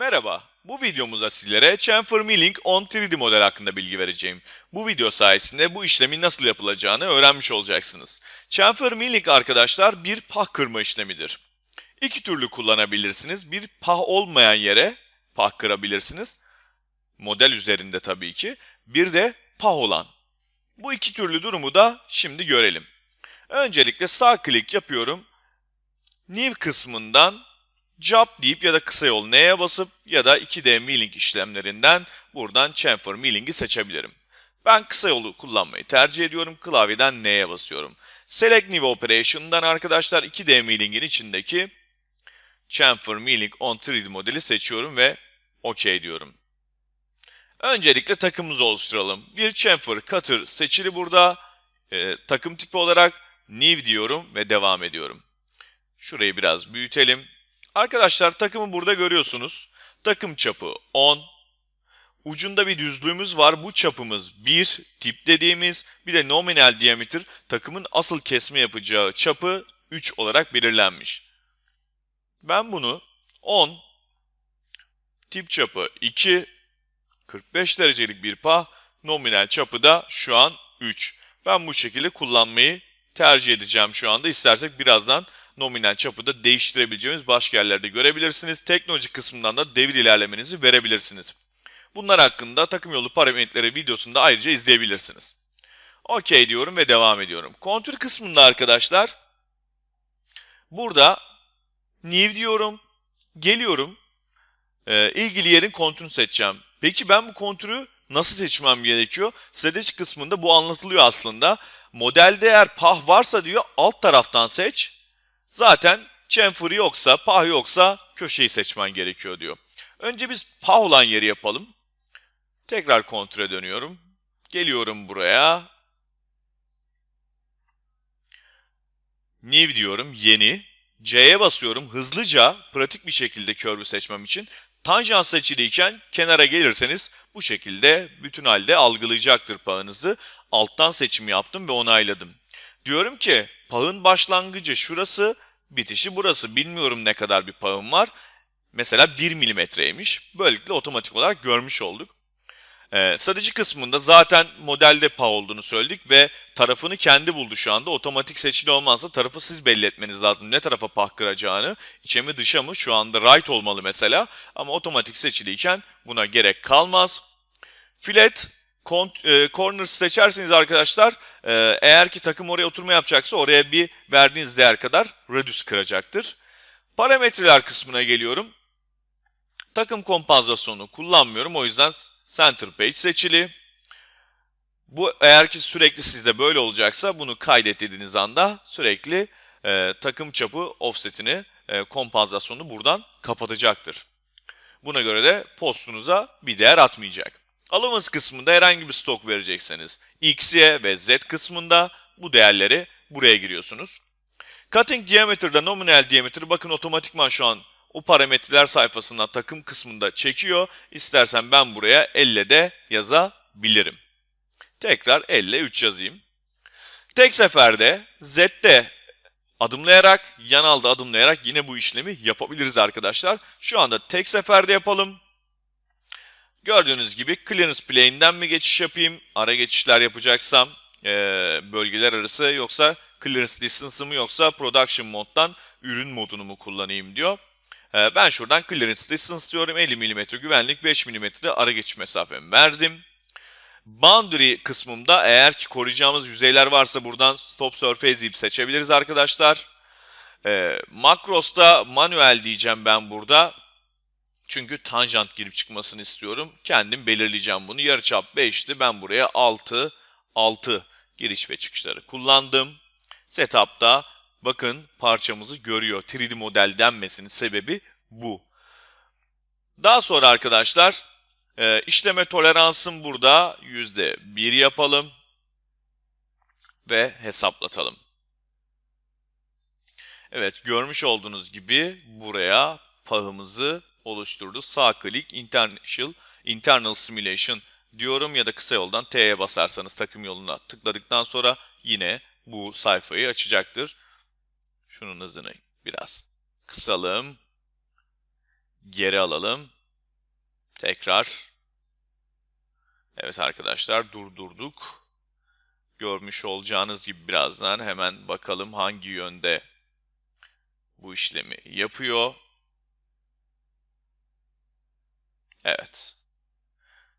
Merhaba, bu videomuzda sizlere chamfer milling on 3D model hakkında bilgi vereceğim. Bu video sayesinde bu işlemin nasıl yapılacağını öğrenmiş olacaksınız. Chamfer milling arkadaşlar bir pah kırma işlemidir. İki türlü kullanabilirsiniz. Bir pah olmayan yere pah kırabilirsiniz. Model üzerinde tabii ki. Bir de pah olan. Bu iki türlü durumu da şimdi görelim. Öncelikle sağ klik yapıyorum. New kısmından job deyip ya da kısa yol N'ye basıp ya da 2D milling işlemlerinden buradan chamfer milling'i seçebilirim. Ben kısa yolu kullanmayı tercih ediyorum. Klavyeden N'ye basıyorum. Select New Operation'dan arkadaşlar 2D milling'in içindeki chamfer milling on 3D modeli seçiyorum ve OK diyorum. Öncelikle takımımızı oluşturalım. Bir chamfer cutter seçili burada. Ee, takım tipi olarak new diyorum ve devam ediyorum. Şurayı biraz büyütelim. Arkadaşlar takımı burada görüyorsunuz. Takım çapı 10. Ucunda bir düzlüğümüz var. Bu çapımız 1 tip dediğimiz bir de nominal diameter takımın asıl kesme yapacağı çapı 3 olarak belirlenmiş. Ben bunu 10 tip çapı 2 45 derecelik bir pah nominal çapı da şu an 3. Ben bu şekilde kullanmayı tercih edeceğim şu anda. İstersek birazdan nominal çapı da değiştirebileceğimiz başka yerlerde görebilirsiniz. Teknoloji kısmından da devir ilerlemenizi verebilirsiniz. Bunlar hakkında takım yolu parametreleri videosunda ayrıca izleyebilirsiniz. OK diyorum ve devam ediyorum. Kontür kısmında arkadaşlar burada new diyorum. Geliyorum. Ee, ilgili yerin kontürünü seçeceğim. Peki ben bu kontürü nasıl seçmem gerekiyor? Strateji kısmında bu anlatılıyor aslında. Modelde eğer pah varsa diyor alt taraftan seç. Zaten chamfer yoksa, pah yoksa köşeyi seçmen gerekiyor diyor. Önce biz pah olan yeri yapalım. Tekrar kontrole dönüyorum. Geliyorum buraya. New diyorum, yeni. C'ye basıyorum hızlıca, pratik bir şekilde curve'ü seçmem için. Tanjant seçiliyken kenara gelirseniz bu şekilde bütün halde algılayacaktır pahınızı. Alttan seçim yaptım ve onayladım. Diyorum ki pahın başlangıcı şurası, bitişi burası. Bilmiyorum ne kadar bir pahım var. Mesela 1 milimetreymiş. Böylelikle otomatik olarak görmüş olduk. Ee, satıcı kısmında zaten modelde pah olduğunu söyledik ve tarafını kendi buldu şu anda. Otomatik seçili olmazsa tarafı siz belli etmeniz lazım. Ne tarafa pah kıracağını, içe mi dışa mı şu anda right olmalı mesela. Ama otomatik seçiliyken buna gerek kalmaz. Flat e, corner seçerseniz arkadaşlar e, eğer ki takım oraya oturma yapacaksa oraya bir verdiğiniz değer kadar radius kıracaktır. Parametreler kısmına geliyorum. Takım kompansasyonu kullanmıyorum o yüzden center page seçili. Bu eğer ki sürekli sizde böyle olacaksa bunu kaydet dediğiniz anda sürekli e, takım çapı offsetini e, kompansasyonu buradan kapatacaktır. Buna göre de postunuza bir değer atmayacak. Alımız kısmında herhangi bir stok verecekseniz X, Y ve Z kısmında bu değerleri buraya giriyorsunuz. Cutting diameter'da nominal diameter bakın otomatikman şu an o parametreler sayfasından takım kısmında çekiyor. İstersen ben buraya elle de yazabilirim. Tekrar elle 3 yazayım. Tek seferde Z'de adımlayarak, yanalda adımlayarak yine bu işlemi yapabiliriz arkadaşlar. Şu anda tek seferde yapalım. Gördüğünüz gibi clearance plane'den mi geçiş yapayım? Ara geçişler yapacaksam e, bölgeler arası yoksa clearance distance'ı mı yoksa production moddan ürün modunu mu kullanayım diyor. E, ben şuradan clearance distance diyorum. 50 mm güvenlik 5 mm ara geçiş mesafemi verdim. Boundary kısmında eğer ki koruyacağımız yüzeyler varsa buradan stop surface deyip seçebiliriz arkadaşlar. E, Makros'ta manuel diyeceğim ben burada. Çünkü tanjant girip çıkmasını istiyorum. Kendim belirleyeceğim bunu. Yarıçap 5'ti. Ben buraya 6, 6 giriş ve çıkışları kullandım. Setup'ta bakın parçamızı görüyor. 3D model denmesinin sebebi bu. Daha sonra arkadaşlar e, işleme toleransım burada %1 yapalım. Ve hesaplatalım. Evet görmüş olduğunuz gibi buraya pahımızı oluşturdu. Sağ klik internal, internal simulation diyorum ya da kısa yoldan T'ye basarsanız takım yoluna tıkladıktan sonra yine bu sayfayı açacaktır. Şunun hızını biraz kısalım. Geri alalım. Tekrar. Evet arkadaşlar durdurduk. Görmüş olacağınız gibi birazdan hemen bakalım hangi yönde bu işlemi yapıyor. Evet.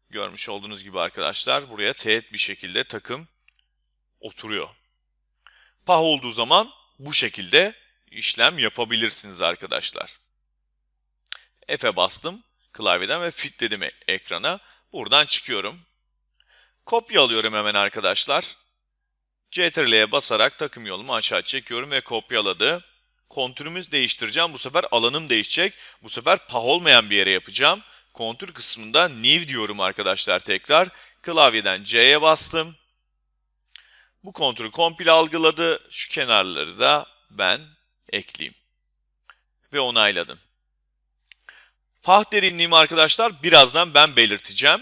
Görmüş olduğunuz gibi arkadaşlar buraya teğet bir şekilde takım oturuyor. Pah olduğu zaman bu şekilde işlem yapabilirsiniz arkadaşlar. F'e bastım klavyeden ve fitledim e- ekrana. Buradan çıkıyorum. Kopya alıyorum hemen arkadaşlar. CTRL'ye basarak takım yolumu aşağı çekiyorum ve kopyaladı. Kontürümü değiştireceğim. Bu sefer alanım değişecek. Bu sefer pah olmayan bir yere yapacağım. Kontür kısmında new diyorum arkadaşlar tekrar. Klavyeden C'ye bastım. Bu kontürü komple algıladı. Şu kenarları da ben ekleyeyim. Ve onayladım. Pah derinliğimi arkadaşlar birazdan ben belirteceğim.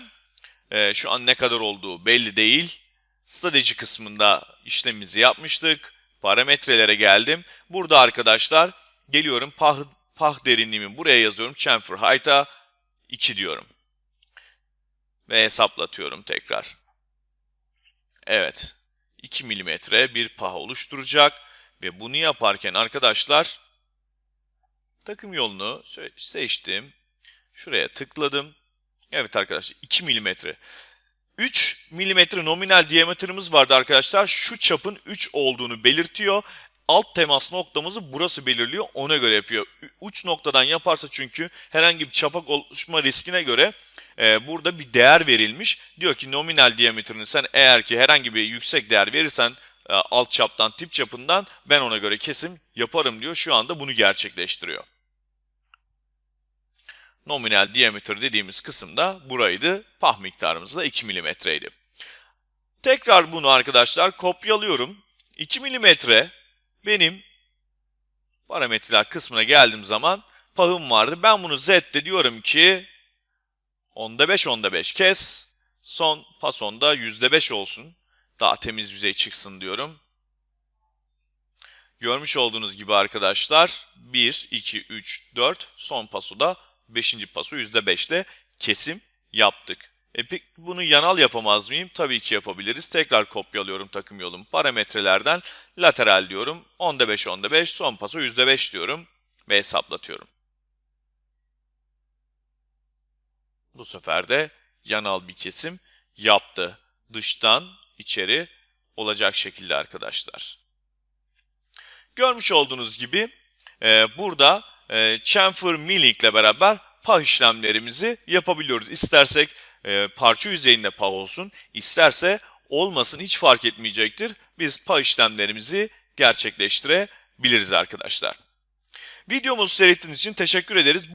Ee, şu an ne kadar olduğu belli değil. Strateji kısmında işlemimizi yapmıştık. Parametrelere geldim. Burada arkadaşlar geliyorum pah, pah derinliğimi buraya yazıyorum. Chamfer height'a 2 diyorum. Ve hesaplatıyorum tekrar. Evet. 2 milimetre bir pah oluşturacak. Ve bunu yaparken arkadaşlar takım yolunu se- seçtim. Şuraya tıkladım. Evet arkadaşlar 2 milimetre. 3 milimetre nominal diametrimiz vardı arkadaşlar. Şu çapın 3 olduğunu belirtiyor. Alt temas noktamızı burası belirliyor. Ona göre yapıyor. Uç noktadan yaparsa çünkü herhangi bir çapak oluşma riskine göre e, burada bir değer verilmiş. Diyor ki nominal diametrini sen eğer ki herhangi bir yüksek değer verirsen e, alt çaptan tip çapından ben ona göre kesim yaparım diyor. Şu anda bunu gerçekleştiriyor. Nominal diameter dediğimiz kısımda buraydı. Pah miktarımız da 2 milimetreydi. Tekrar bunu arkadaşlar kopyalıyorum. 2 milimetre benim parametreler kısmına geldiğim zaman pahım vardı. Ben bunu Z'de diyorum ki onda 5 onda 5 kes. Son pasonda %5 olsun. Daha temiz yüzey çıksın diyorum. Görmüş olduğunuz gibi arkadaşlar 1, 2, 3, 4 son pasoda 5. paso %5'te kesim yaptık. E peki bunu yanal yapamaz mıyım? Tabii ki yapabiliriz. Tekrar kopyalıyorum takım yolum parametrelerden. Lateral diyorum. 10'da 5, 10'da 5. Son paso %5 diyorum. Ve hesaplatıyorum. Bu sefer de yanal bir kesim yaptı. Dıştan içeri olacak şekilde arkadaşlar. Görmüş olduğunuz gibi e, burada e, chamfer milling ile beraber pah işlemlerimizi yapabiliyoruz. İstersek e, parça yüzeyinde pah olsun, isterse olmasın hiç fark etmeyecektir. Biz pah işlemlerimizi gerçekleştirebiliriz arkadaşlar. Videomuzu seyrettiğiniz için teşekkür ederiz.